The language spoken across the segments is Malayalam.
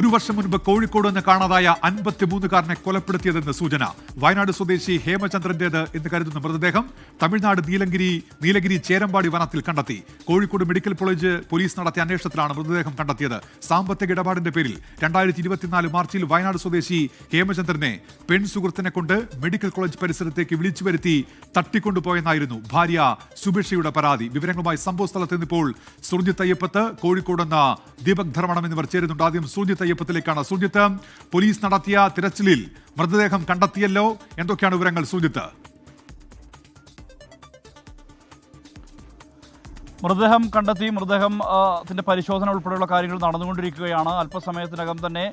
ഒരു വർഷം മുൻപ് കോഴിക്കോട് നിന്ന് കാണാതായ അൻപത്തിമൂന്നുകാരനെ കൊലപ്പെടുത്തിയതെന്ന് സൂചന. വയനാട് സ്വദേശി ഹേമചന്ദ്രന്റേത് എന്ന് കരുതുന്ന മൃതദേഹം തമിഴ്നാട് നീലഗിരി നീലഗിരി ചേരമ്പാടി വനത്തിൽ കണ്ടെത്തി. കോഴിക്കോട് മെഡിക്കൽ കോളേജ് പോലീസ് നടത്തിയ അന്വേഷണത്തിലാണ് മൃതദേഹം കണ്ടെത്തിയത്. സാമ്പത്തിക ഇടപാടിന്റെ പേരിൽ രണ്ടായിരത്തി ഇരുപത്തിനാല് മാർച്ചിൽ വയനാട് സ്വദേശി ഹേമചന്ദ്രനെ പെൺ സുഹൃത്തിനെ കൊണ്ട് മെഡിക്കൽ കോളേജ് പരിസരത്തേക്ക് വിളിച്ചു വരുത്തി തട്ടിക്കൊണ്ടുപോയെന്നായിരുന്നു ഭാര്യ സുഭിക്ഷയുടെ പരാതി. വിവരങ്ങളുമായി സംഭവ സ്ഥലത്ത് നിന്നിപ്പോൾ സുർജിത്ത് അയ്യപ്പത്ത് കോഴിക്കോട് എന്ന ദീപക് ധർമ്മണം എന്നിവർ ചേരുന്നുണ്ട്. ആദ്യം സുർജിത്ത് അയ്യപ്പത്തിലേക്കാണ് സുജിത്ത് പോലീസ് നടത്തിയ തിരച്ചിലിൽ മൃതദേഹം കണ്ടെത്തിയല്ലോ. എന്തൊക്കെയാണ് വിവരങ്ങൾ സുർജിത്ത് മൃതദേഹം കണ്ടെത്തി മൃതദേഹം ത്തിന്റെ പരിശോധന ഉൾപ്പെടെയുള്ള കാര്യങ്ങൾ നടന്നുകൊണ്ടിരിക്കുകയാണ്. അല്പസമയത്തിനകം തന്നെ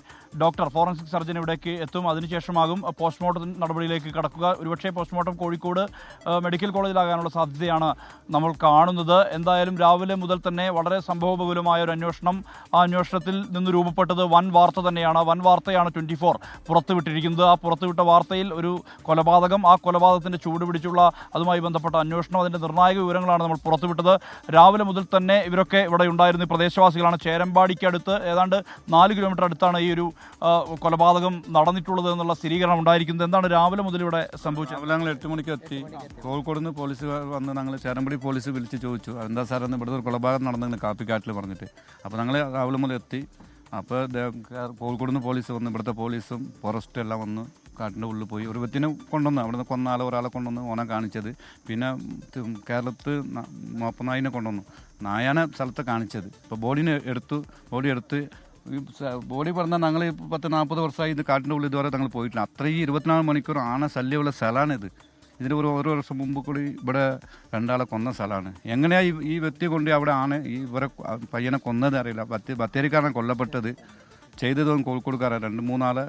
ഡോക്ടർ ഫോറൻസിക് സർജൻ ഇവിടേക്ക് എത്തും. അതിനുശേഷമാകും പോസ്റ്റ്മോർട്ടം നടപടിയിലേക്ക് കടക്കുക. ഒരുപക്ഷേ പോസ്റ്റ്മോർട്ടം കോഴിക്കോട് മെഡിക്കൽ കോളേജിലാകാനുള്ള സാധ്യതയാണ് നമ്മൾ കാണുന്നത്. എന്തായാലും രാവിലെ മുതൽ തന്നെ വളരെ സംഭവബഹുലമായ ഒരു അന്വേഷണം ആ അന്വേഷണത്തിൽ നിന്ന് രൂപപ്പെട്ടത് വൻ വാർത്ത തന്നെയാണ്. വൻ വാർത്തയാണ് ട്വന്റി ഫോർ പുറത്തുവിട്ടിരിക്കുന്നത്. ആ പുറത്തുവിട്ട വാർത്തയിൽ ഒരു കൊലപാതകം ആ കൊലപാതകത്തിന്റെ ചൂടുപിടിച്ചുള്ള അതുമായി ബന്ധപ്പെട്ട അന്വേഷണം അതിന്റെ നിർണായക വിവരങ്ങളാണ് നമ്മൾ പുറത്തുവിട്ടത്. രാവിലെ മുതൽ തന്നെ ഇവരൊക്കെ ഇവിടെ ഉണ്ടായിരുന്ന പ്രദേശവാസികളാണ്. ചേരമ്പാടിക്ക് അടുത്ത് ഏതാണ്ട് നാല് കിലോമീറ്റർ അടുത്താണ് ഈ ഒരു കൊലപാതകം നടന്നിട്ടുള്ളത് എന്നുള്ള സ്ഥിരീകരണം ഉണ്ടായിരിക്കുന്നത്. എന്താണ് രാവിലെ മുതൽ ഇവിടെ സംഭവിച്ചത്? രാവിലെ ഞങ്ങൾ എട്ട് മണിക്ക് എത്തി. കോഴിക്കോട് നിന്ന് പോലീസ് വന്ന് ഞങ്ങൾ ചേരമ്പടി പോലീസ് വിളിച്ച് ചോദിച്ചു. എന്താ സാർ എന്ന് ഇവിടുത്തെ ഒരു കൊലപാതകം നടന്നിങ്ങനെ കാപ്പിക്കാട്ടിൽ പറഞ്ഞിട്ട്. അപ്പോൾ ഞങ്ങൾ രാവിലെ മുതൽ എത്തി. അപ്പോൾ കോഴിക്കോട് നിന്ന് പോലീസ് വന്ന് ഇവിടുത്തെ പോലീസും ഫോറസ്റ്റും എല്ലാം വന്ന് കാട്ടിന്റെ ഉള്ളിൽ പോയി. ഒരു വ്യക്തിനെ കൊണ്ടുവന്നു. അവിടെ നിന്ന് കൊന്ന ഒരാളെ കൊണ്ടുവന്ന് ഓനെ കാണിച്ചത്. പിന്നെ കേരളത്ത് മോപ്പനായിനെ കൊണ്ടുവന്നു. നായാനെ സ്ഥലത്ത് കാണിച്ചത്. ഇപ്പോൾ ബോഡിനെ എടുത്തു ബോഡി എടുത്ത് ബോഡി പറഞ്ഞാൽ ഞങ്ങൾ പത്ത് നാൽപ്പത് വർഷമായി ഇത് കാട്ടിന്റെ ഉള്ളിൽ ഇതുവരെ ഞങ്ങൾ പോയിട്ടില്ല. അത്രയും ഇരുപത്തിനാല് മണിക്കൂർ ആന ശല്യമുള്ള സ്ഥലമാണിത് ഇതിന് ഒരു ഓരോ വർഷം മുമ്പ് കൂടി ഇവിടെ രണ്ടാളെ കൊന്ന സ്ഥലമാണ്. എങ്ങനെയാണ് ഈ ഈ വ്യക്തി കൊണ്ട് അവിടെ ആണ് ഈ ഇവരെ പയ്യനെ കൊന്നത് അറിയില്ല. ബത്തേ ബത്തേരിക്കാരനെ കൊല്ലപ്പെട്ടത്. ചെയ്തതും കോഴിക്കോടുകാരാണ്. രണ്ട് മൂന്നാളെ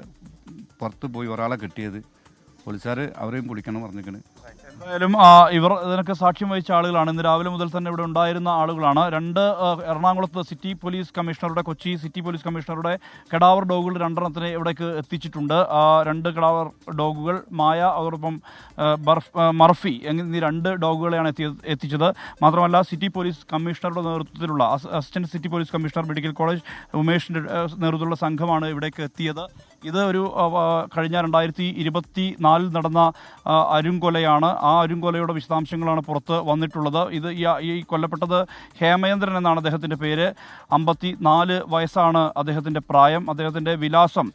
പുറത്ത് പോയി ഒരാളെ കിട്ടിയത്. പോലീസുകാർ അവരെയും പിടിക്കണം പറഞ്ഞിരിക്കണ്. എന്തായാലും ഇവർ ഇതിനൊക്കെ സാക്ഷ്യം വഹിച്ച ആളുകളാണ്. ഇന്ന് രാവിലെ മുതൽ തന്നെ ഇവിടെ ഉണ്ടായിരുന്ന ആളുകളാണ്. രണ്ട് എറണാകുളത്ത് സിറ്റി പോലീസ് കമ്മീഷണറുടെ കൊച്ചി സിറ്റി പോലീസ് കമ്മീഷണറുടെ കെടാവർ ഡോഗുകൾ രണ്ടെണ്ണത്തിന് ഇവിടേക്ക് എത്തിച്ചിട്ടുണ്ട്. രണ്ട് കെടാവർ ഡോഗുകൾ മായ അതോടൊപ്പം മർഫി എന്നീ രണ്ട് ഡോഗുകളെയാണ് എത്തി എത്തിച്ചത്. മാത്രമല്ല സിറ്റി പോലീസ് കമ്മീഷണറുടെ നേതൃത്വത്തിലുള്ള us- assistant city police commissioner medical college ഉമേഷിന്റെ നേതൃത്വത്തിലുള്ള സംഘമാണ് ഇവിടേക്ക് എത്തിയത്. ഇത് ഒരു കഴിഞ്ഞ രണ്ടായിരത്തി ഇരുപത്തി നാലിൽ നടന്ന അരുങ്കൊലയാണ്. ആ അരുംകൊലയുടെ വിശദാംശങ്ങളാണ് പുറത്ത് വന്നിട്ടുള്ളത്. ഇത് ഈ കൊല്ലപ്പെട്ടത് ഹേമേന്ദ്രൻ എന്നാണ് അദ്ദേഹത്തിന്റെ പേര്. അമ്പത്തി നാല് വയസ്സാണ് അദ്ദേഹത്തിന്റെ പ്രായം. അദ്ദേഹത്തിന്റെ വിലാസം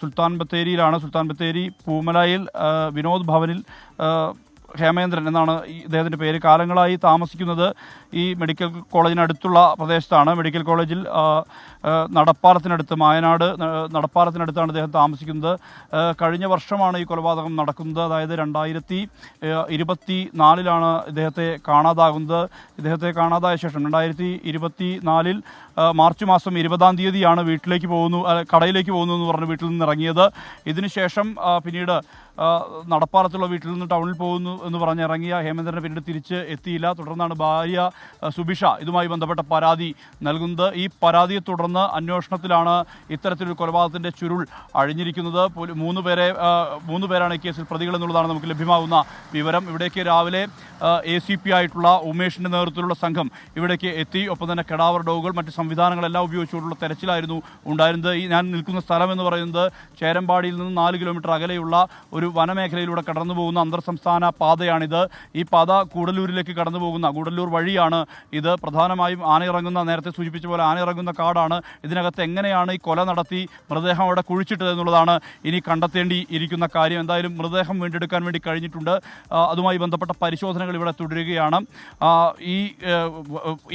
സുൽത്താൻ ബത്തേരിയിലാണ്. സുൽത്താൻ ബത്തേരി പൂമലയിൽ വിനോദ് ഭവനിൽ ഹേമേന്ദ്രൻ എന്നാണ് ഇദ്ദേഹത്തിന്റെ പേര്. കാലങ്ങളായി താമസിക്കുന്നത് ഈ മെഡിക്കൽ കോളേജിനടുത്തുള്ള പ്രദേശത്താണ്. മെഡിക്കൽ കോളേജിൽ നടപ്പാലത്തിനടുത്ത് മായനാട് നടപ്പാലത്തിനടുത്താണ് ഇദ്ദേഹം താമസിക്കുന്നത്. കഴിഞ്ഞ വർഷമാണ് ഈ കൊലപാതകം നടക്കുന്നത്. അതായത് രണ്ടായിരത്തി ഇരുപത്തി നാലിലാണ് ഇദ്ദേഹത്തെ കാണാതാകുന്നത്. ഇദ്ദേഹത്തെ കാണാതായ ശേഷം രണ്ടായിരത്തി ഇരുപത്തി നാലിൽ മാർച്ച് മാസം ഇരുപതാം തീയതിയാണ് വീട്ടിലേക്ക് പോകുന്നു കടയിലേക്ക് പോകുന്നു എന്ന് പറഞ്ഞ് വീട്ടിൽ നിന്ന് ഇറങ്ങിയത്. ഇതിനുശേഷം പിന്നീട് നടപ്പാറത്തുള്ള വീട്ടിൽ നിന്ന് ടൗണിൽ പോകുന്നു എന്ന് പറഞ്ഞ് ഇറങ്ങിയ ഹേമേന്ദ്രനെ പിന്നീട് തിരിച്ച് എത്തിയില്ല. തുടർന്നാണ് ഭാര്യ സുബിഷ ഇതുമായി ബന്ധപ്പെട്ട പരാതി നൽകുന്നത്. ഈ പരാതിയെ തുടർന്ന് അന്വേഷണത്തിലാണ് ഇത്തരത്തിലൊരു കൊലപാതകത്തിന്റെ ചുരുൾ അഴിഞ്ഞിരിക്കുന്നത്. മൂന്ന് പേരെ മൂന്ന് പേരാണ് ഈ കേസിൽ പ്രതികൾ എന്നുള്ളതാണ് നമുക്ക് ലഭ്യമാകുന്ന വിവരം. ഇവിടേക്ക് രാവിലെ എ സി പി ആയിട്ടുള്ള ഉമേഷിന്റെ നേതൃത്വത്തിലുള്ള സംഘം ഇവിടേക്ക് എത്തി. ഒപ്പം തന്നെ കെടാവർ ഡോഗുകൾ മറ്റ് സംവിധാനങ്ങളെല്ലാം ഉപയോഗിച്ചുകൊണ്ടുള്ള തെരച്ചിലായിരുന്നു ഉണ്ടായിരുന്നത്. ഈ ഞാൻ നിൽക്കുന്ന സ്ഥലം എന്ന് പറയുന്നത് ചേരമ്പാടിയിൽ നിന്ന് നാല് കിലോമീറ്റർ അകലെയുള്ള ഒരു വനമേഖലയിലൂടെ കടന്നു പോകുന്ന അന്തർ സംസ്ഥാന പാതയാണിത്. ഈ പാത കൂടലൂരിലേക്ക് കടന്നു പോകുന്ന കൂടല്ലൂർ വഴിയാണ് ഇത്. പ്രധാനമായും ആനയിറങ്ങുന്ന നേരത്തെ സൂചിപ്പിച്ച പോലെ ആനയിറങ്ങുന്ന കാടാണ്. ഇതിനകത്ത് എങ്ങനെയാണ് ഈ കൊല നടത്തി മൃതദേഹം അവിടെ കുഴിച്ചിട്ടത് എന്നുള്ളതാണ് ഇനി കണ്ടെത്തേണ്ടി ഇരിക്കുന്ന കാര്യം. എന്തായാലും മൃതദേഹം വീണ്ടെടുക്കാൻ വേണ്ടി കഴിഞ്ഞിട്ടുണ്ട്. അതുമായി ബന്ധപ്പെട്ട പരിശോധനകൾ ഇവിടെ തുടരുകയാണ്. ഈ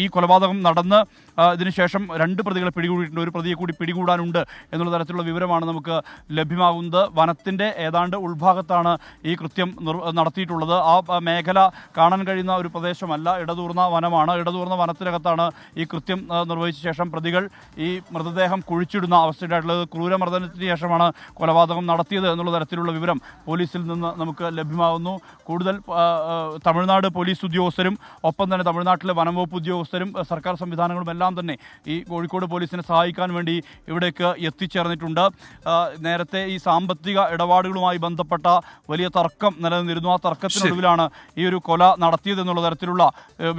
ഈ കൊലപാതകം നടന്ന് ആ, ഇതിനുശേഷം രണ്ട് പ്രതികളെ പിടികൂടിയിട്ടുണ്ട്. ഒരു പ്രതിയെ കൂടി പിടികൂടാനുണ്ട് എന്നുള്ള തരത്തിലുള്ള വിവരമാണ് നമുക്ക് ലഭ്യമാകുന്നത്. വനത്തിന്റെ ഏതാണ്ട് ഉൾഭാഗത്താണ് ഈ കൃത്യം നടത്തിയിട്ടുള്ളത്. ആ മേഖല കാണാൻ കഴിയുന്ന ഒരു പ്രദേശമല്ല. ഇടതൂർന്ന വനമാണ്. ഇടതൂർന്ന വനത്തിനകത്താണ് ഈ കൃത്യം നിർവഹിച്ച ശേഷം പ്രതികൾ ഈ മൃതദേഹം കുഴിച്ചിടുന്ന അവസ്ഥയിലായിട്ടുള്ളത് ക്രൂരമർദ്ദനത്തിന് ശേഷമാണ് കൊലപാതകം നടത്തിയത് എന്നുള്ള തരത്തിലുള്ള വിവരം പോലീസിൽ നിന്ന് നമുക്ക് ലഭ്യമാകുന്നു. കൂടുതൽ തമിഴ്നാട് പോലീസ് ഉദ്യോഗസ്ഥരും ഒപ്പം തന്നെ തമിഴ്നാട്ടിലെ വനംവകുപ്പ് ഉദ്യോഗസ്ഥരും സർക്കാർ സംവിധാനങ്ങളും എല്ലാം തന്നെ ഈ കോഴിക്കോട് പോലീസിനെ സഹായിക്കാൻ വേണ്ടി ഇവിടേക്ക് എത്തിച്ചേർന്നിട്ടുണ്ട്. നേരത്തെ ഈ സാമ്പത്തിക ഇടപാടുകളുമായി ബന്ധപ്പെട്ട വലിയ തർക്കം നിലനിന്നിരുന്നു. ആ തർക്കത്തിനൊടുവിലാണ് ഈ ഒരു കൊല നടത്തിയതെന്നുള്ള തരത്തിലുള്ള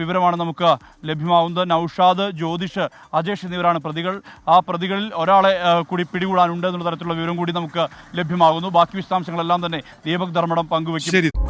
വിവരമാണ് നമുക്ക് ലഭ്യമാവുന്നത് നൌഷാദ് ജ്യോതിഷ് അജേഷ് എന്നിവരാണ് പ്രതികൾ. ആ പ്രതികളിൽ ഒരാളെ കൂടി പിടികൂടാനുണ്ട് എന്നുള്ള തരത്തിലുള്ള വിവരം കൂടി നമുക്ക് ലഭ്യമാകുന്നു. ബാക്കി വിശദാംശങ്ങളെല്ലാം തന്നെ ദീപക് ധർമ്മടം പങ്കുവയ്ക്കും